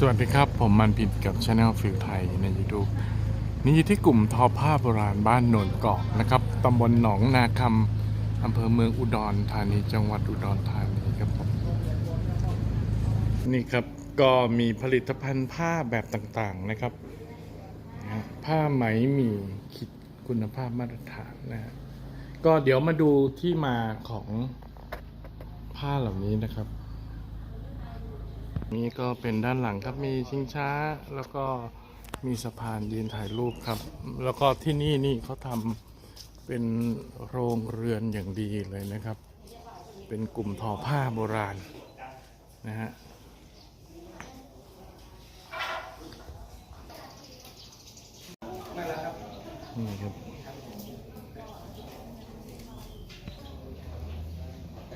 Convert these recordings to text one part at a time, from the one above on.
สวัสดีครับผมมันผิดกับช anel ฟิลไทยใน YouTube นี่อยู่ที่กลุ่มทอผ้าโบราณบ้านโนนเกาะนะครับตำบลหนองนาคำอำเภอเมืองอุดรธานีจังหวัดอุดรธานีครับผมนี่ครับก็มีผลิตภัณฑ์ผ้าแบบต่างๆนะครับ ผ้าไหมมีคิดคุณภาพมาตรฐานนะฮะก็เดี๋ยวมาดูที่มาของผ้าเหล่านี้นะครับ นี่ก็เป็นด้านหลังครับมีชิงช้า แล้วก็มีสะพานยืนถ่ายรูปครับ แล้วก็ที่นี่นี่เขาทำเป็นโรงเรือนอย่างดีเลยนะครับ เป็นกลุ่มทอผ้าโบราณนะฮะนี่ครับ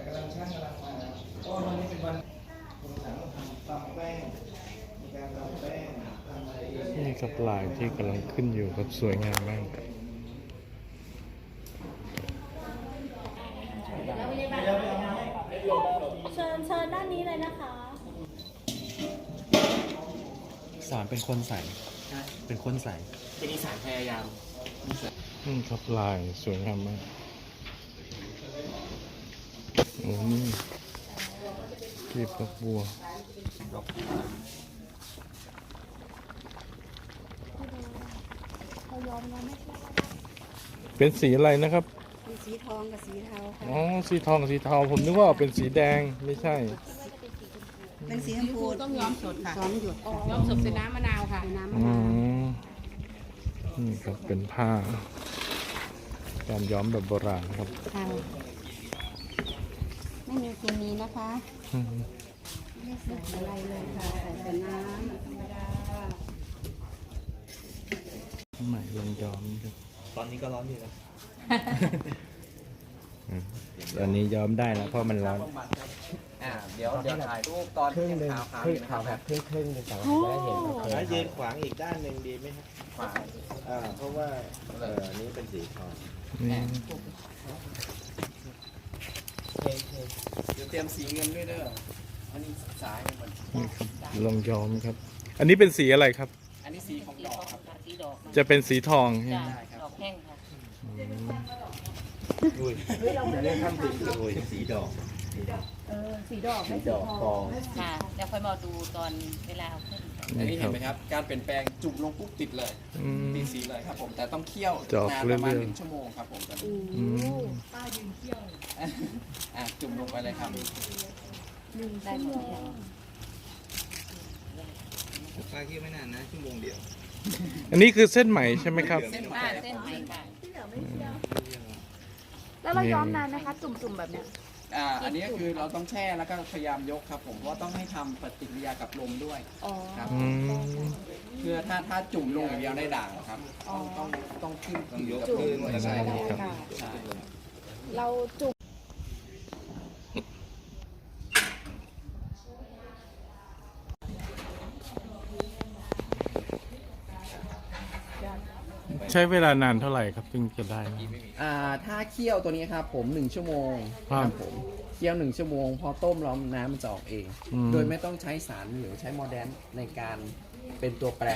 กำลังช่างกำลังมาเพราะว่าวันนี้เป็นวันผมสั่งทำตำแป้ง มีการตำแป้งทำอะไรเอง นี่ ครับลายที่กำลังขึ้นอยู่ครับสวยงามมากเชิญเชิญด้านนี้เลยนะคะสอนเป็นคนใส่เป็นคนใส่เป็นอีสานพยายามนี่ครับลายสวยงามมากโอ้นี่เก็บดอกบัว เขายอมแล้วไม่ใช่เป็นสีอะไรนะครับ มีสีทองกับสีเทาค่ะอ๋อ สีทองกับสีเทา ผมนึกว่าเป็นสีแดง ไม่ใช่ เป็นสีชมพูต้องย้อมสดค่ะซ้อมหยุดย้อมสดใส่น้ำมะนาวค่ะน้ำมะอืนาวมนี่ครับ เป็นผ้า การย้อมแบบโบราณครับค่ะไม่มีเคมีนะคะ อืมไม่ใส่อะไรเลยค่ะใส่แต่น้ำธรรมดา ใหม่ลงย้อมครับตอนนี้ก็ร้อนอยู่นะตอนนี้ย้อมได้แล้วเพราะมันร้อน อ่าเดี๋ยวเดี๋ยวถ่ายรูปตอนครึ่งหนึ่งขาวขาวครึ่งนะคขารัวแบบครึ่งครึ่งหนึ่งแต่ว่าจะได้เห็นโอเคแล้วยืนขวางอีกด้านหนึ่งดีไหมครับขวางอ่าเพราะว่าเอ่ออันนี้เป็นสีทองนี่เดี๋ยวเตรียมสีเงินด้วยเด้ออันนี้สายมันนี่ครับลงย้อมครับ อันนี้เป็นสีอะไรครับอั นนี้สีของดอกครับสีดอกจะเป็นสีทองใช่ไหมได้ครับดอกแห้งค่ะ จะเรียกท่านสีโอ้ยสีดอกค่ะเดี๋ยวค่อยมาดูตอนเวลาเอาขึ้นอันนี่นี้คเห็รันบไหมครับ การเปลี่ยนแปลงจุ่มลงปุ๊บติดเลยอืม ติดสีเลยครับผม แต่ต้องเคี่ยวจะออกนานประมาณเรื่อยๆ หนึ่งชั่วโมงครับผมตอนนี้อืมอะจุ่มลงไปเลยครับได้หมดแล้วปลาเคี่ยวไม่นานนะชั่วโมงเดียวอันนี้คือเส้นไหมใช่ไหมครับ เส้นไหมอ่าเส้นไหมค่ะแล้วเราย้อมนานนะคะจุ่มๆแบบเนี้ยอ่าอันนี้ก็คือเราต้องแช่แล้วก็พยายามยกครับ ผมเพราะว่าต้องให้ทำปฏิกิริยากับลมด้วยอ๋อครับอืม เพื่อถ้าถ้าจุ่มลงอย่างเดียวได้ด่างครับต้องต้องต้องขึ้นต้องยกขึ้นขึ้นด้วยใช่ครับครับใช่เราจุ่ม ใช้เวลานานเท่าไหร่ครับ ถึงจะได้อ่าถ้าเคี่ยวตัวนี้ครับผมหนึ่งชั่วโมงครับผมเคี่ยวหนึ่งชั่วโมง พอต้มแล้วน้ำมันจะออกเอง อืมโดยไม่ต้องใช้สารหรือใช้โมเดนในการเป็นตัวแปร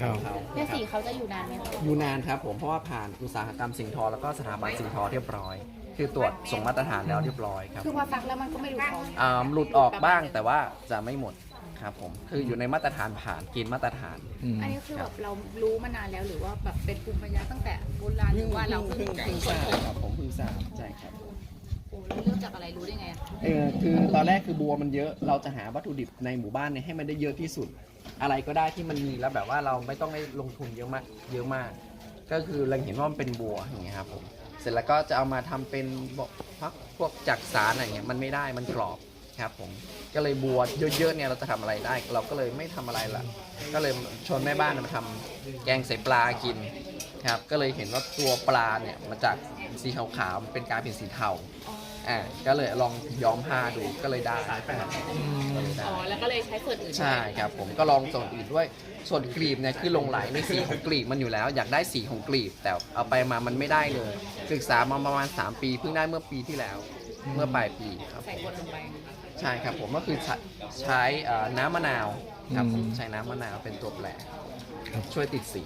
ครับ ของเขาเนี่ยนะคสีรับเขาจะอยู่นานไหมคะอยู่นานครับผมเพราะว่าผ่านอุตสาหกรรมสิ่งทอ แล้วก็สถาบันสิ่งทอเรียบร้อย คือตรวจส่งมาตรฐานแล้วเรียบร้อยครับคือพอซักแล้วมันก็ไม่หลุดออกอ่าหลุดออกบ้างแต่ว่าจะไม่หมด ครับผมคืออยู่ในมาตรฐานผ่านเกินมาตรฐาน อืม อันนี้คือแบบเรารู้มานานแล้วหรือว่าแบบเป็นภูมิปัญญาตั้งแต่โบราณหรือว่าเราเพิ่งเพิ่งทราบครับผมเพิ่งทราบใช่ครับโอ้เราเริ่มจากอะไรรู้ได้ไงอะเออคือตอนแรกคือบัวมันเยอะเราจะหาวัตถุดิบในหมู่บ้านเนี่ยให้มันได้เยอะที่สุด อะไรก็ได้ที่มันมีแล้วแบบว่าเราไม่ต้องได้ลงทุนเยอะมากเยอะมาก ก็คือเราเห็นว่ามันเป็นบัวอย่างเงี้ยครับผมเสร็จแล้วก็จะเอามาทำเป็นบอกพักพวกจักสารอะไรเงี้ยมันไม่ได้มันกรอบ ครับผมก็เลยบัวเยอะๆเนี่ยเราจะทำอะไรได้ เราก็เลยไม่ทำอะไรละก็เลยชวนแม่บ้านมาทำแกงใส่ปลากินครับก็เลยเห็นว่าตัวปลาเนี่ยมาจากสีขาวๆมันเป็นกลายเป็นสีเทาอ่าก็เลยลองย้อมผ้าดูก็เลยได้ครับก็เลยได้อ๋อแล้วก็เลยใช้ส่วนอื่นใช่ครับผมก็ลองส่วนอื่นด้วยส่วนกลีบเนี่ยคือลงไหลในสีของกลีบมันอยู่แล้ว อยากได้สีของกลีบ แต่เอาไปมามันไม่ได้เลย ศึกษามาประมาณ 3 ปีเพิ่งได้เมื่อปีที่แล้ว เมื่อปลายปีครับใส่บดลงไป ใช่ครับผมก็คือใช้ใช้เอ่อน้ำมะนาวครับผมอืม ใช้น้ำมะนาวเป็นตัวแปรครับช่วยติดสี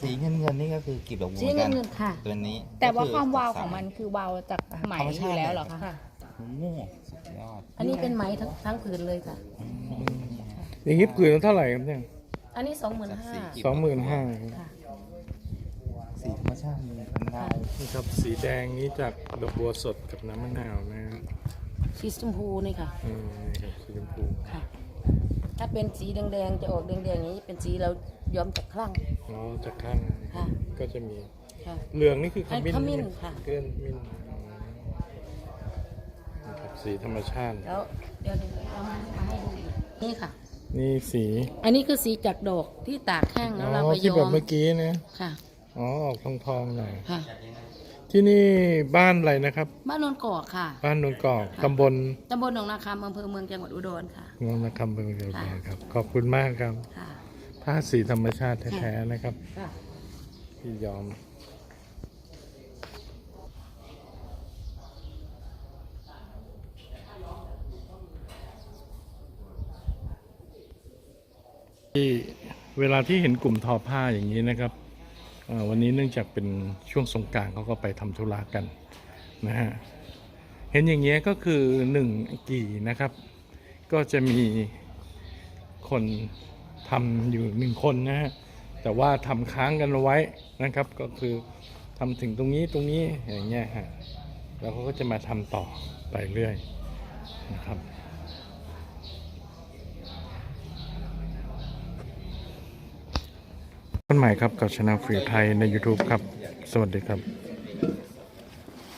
สีเงินเงินนี่ก็คือกลีบดอกบัวสีเหมือนเงิกันนเงินค่ะ ตัวนี้แต่ว่าความวาวก็ของสมันคือวาวจากไหมธรรมอชาติยู่แล้วเหรอคะค่ะโอ้โหสุดยอดอันนี้เป็นไหมทั้งทั้งผืนเลยค่ะ อย่างนี้ผืนละเท่าไหร่ครับเนี่ยอันนี้สองหมื่นห้า สองหมื่นห้าค่ะสีธรรมชาติมันเป็นเงา นี่ครับสีแดงนี้จากดอกบัวสดกับน้ำมะนาวนะฮะ สีชมพูนี่ค่ะอืมนี่ครับสีชมพูค่ะ ถ้าเป็นสีแดงๆจะออกแดงๆอย่างนี้ เป็นสีเราย้อมจากคลั่ง อ๋อจากข้างค่ะ ก็จะมีค่ะ เหลืองนี่คือขมิ้นขมิ้นใช่ไหค่ะ เกลือนมิ้นนี่ครับสีธรรมชาติ แล้วเดี๋ยวเรามาให้ดูอีกนี่ค่ะ นี่สีอันนี้คือสีจากดอกที่ตากแห้งอ๋แล้วเราอไปที่ย้แบอบมเมื่อกี้นะค่ะ อ๋อออกทองทองๆหน่อยค่ะ ที่นี่บ้านอะไรนะครับ บ้านโนนกอกค่ะ บ้านนนกอกค่ะตำบลตำบลหนองนาคำอำเภอเมืองจังหวัดอุดรค่ะเมืองนครเมืองเดียวกันค่ะครับ ขอบคุณมากครับค่ะผ้าสีธรรมชาติแท้ๆนะครับค่ะพี่ยอม ที่เวลาที่เห็นกลุ่มทอผ้าอย่างนี้นะครับเอ่อ วันนี้เนื่องจากเป็นช่วงสงการเขาก็ไปทำธุระกันนะฮะเห็นอย่างเงี้ยก็คือหนึ่งกี่นะครับ ก็จะมีคนทำอยู่หนึ่งคนนะฮะแต่ว่าทำค้างกันไว้นะครับ ก็คือทำถึงตรงนี้ตรงนี้อย่างเงี้ยฮะแล้วเขาก็จะมาทำต่อไปเรื่อยนะครับ คนใหม่ครับกับชนะฟิวไทยใน YouTube ครับ สวัสดีครับ